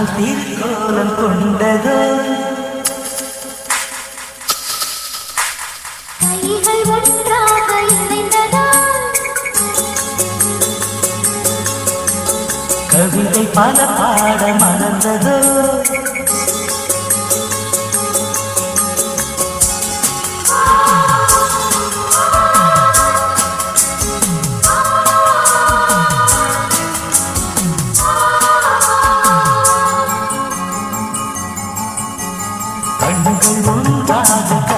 காதல் தீர்க்கோலம் கொண்டதோ? கவிதை பல பாட மறந்ததோ? I'm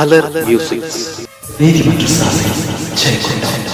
മലർ മ്യൂസിക് നീതിമറ്റ ജയകുണ്ടം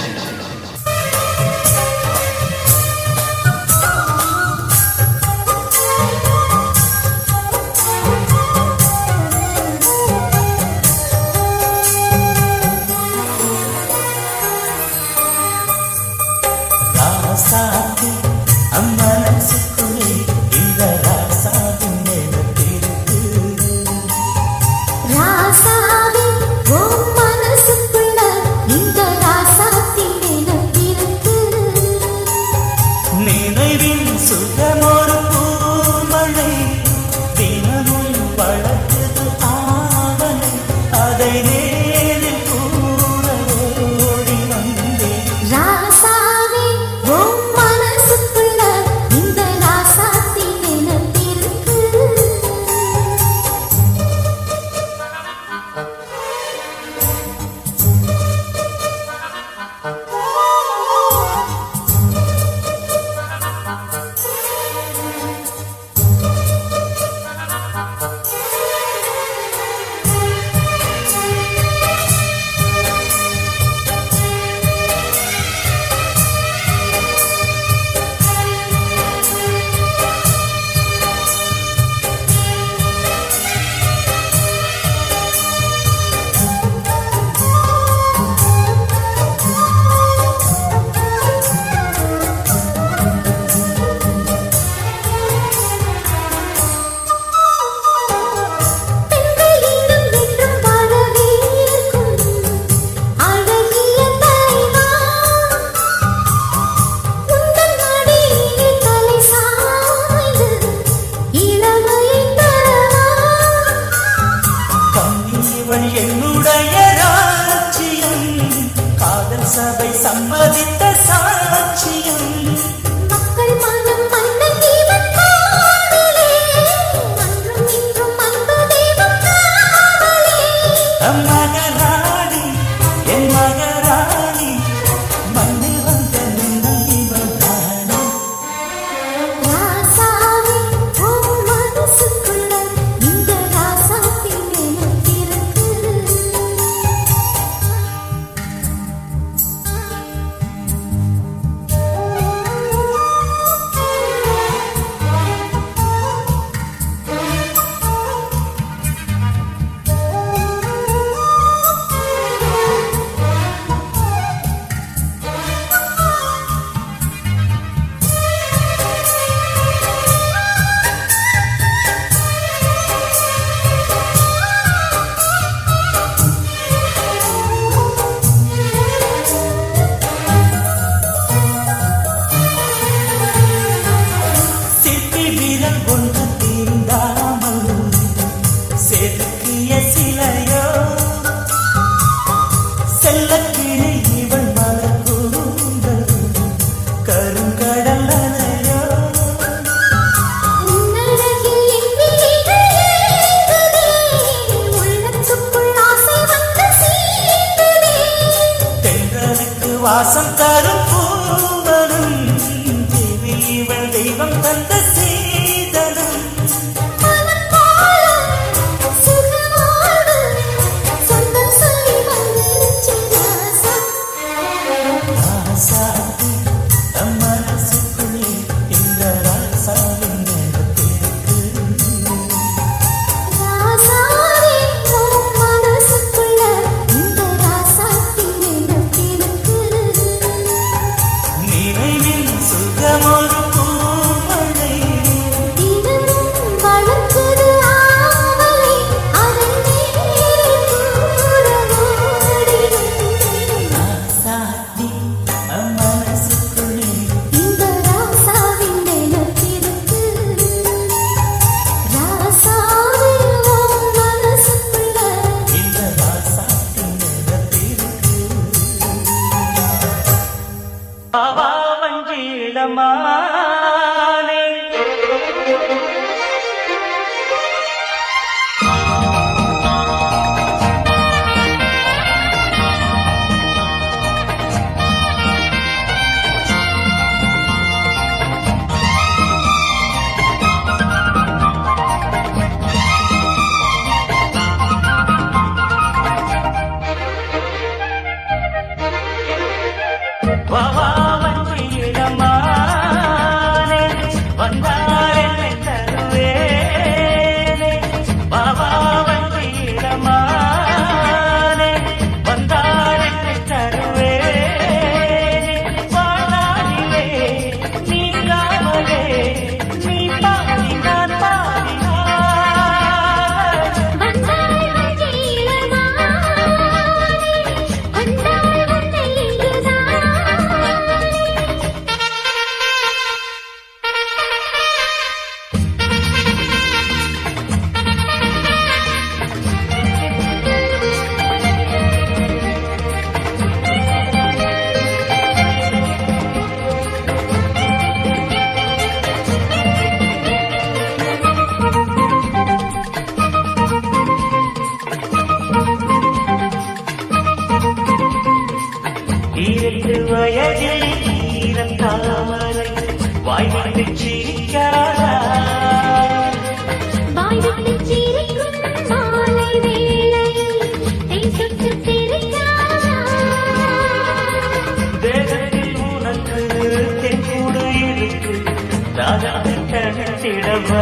உயிரின் சுகமோ சபை சம்மதித்த சார் வாசம் தரும் கருத்திடவா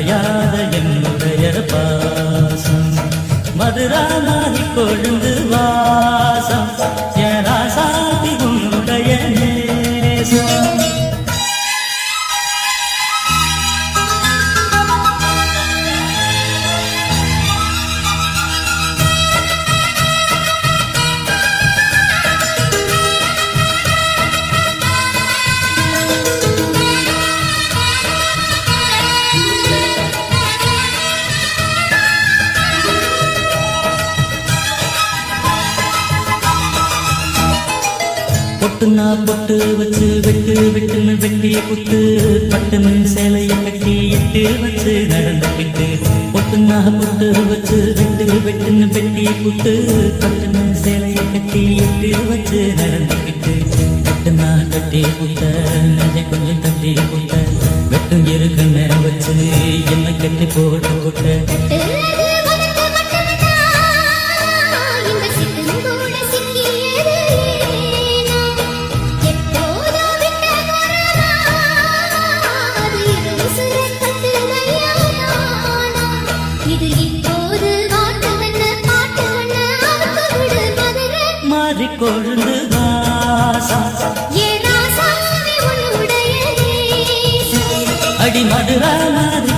இது மறையாத என்னுடைய பாசம். மதுராமாதி கொழுந்து வாசம். ஏராசாதி உன்னுடைய உன் பொட்டுனா பொட்டு வச்சு வெட்டு வெட்டுன்னு வெட்டிய குத்து. பட்டுன்னு சேலைய கட்டி எட்டு வச்சு நடந்துக்கிட்டு பொட்டுனா பொட்டு வச்சு வெட்டு வெட்டுன்னு வெட்டிய குத்து. பட்டுன்னு சேலைய கட்டி எட்டு வச்சு நடந்துக்கிட்டு பட்டுனா கட்டி குத்த நெஞ்ச கொஞ்சம் தட்டி குத்த. வெட்டும் இருக்குன்னு வச்சு என்ன கட்டி போட்டு குட்ட அடிமடுராமது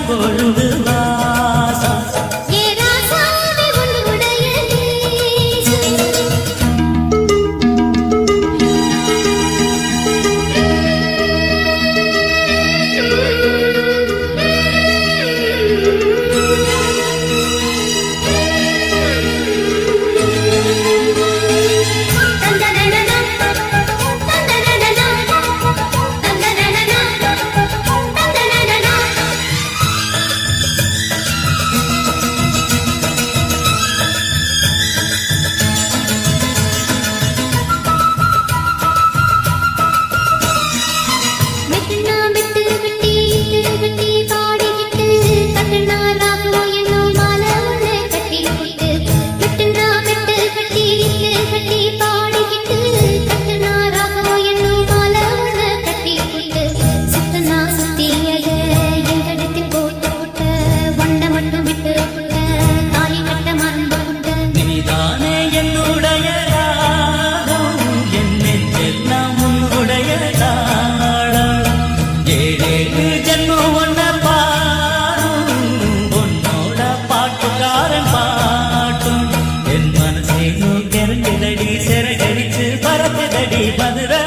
பறக்குதடி செரகடிச்சு பறக்குதடி மதுரை.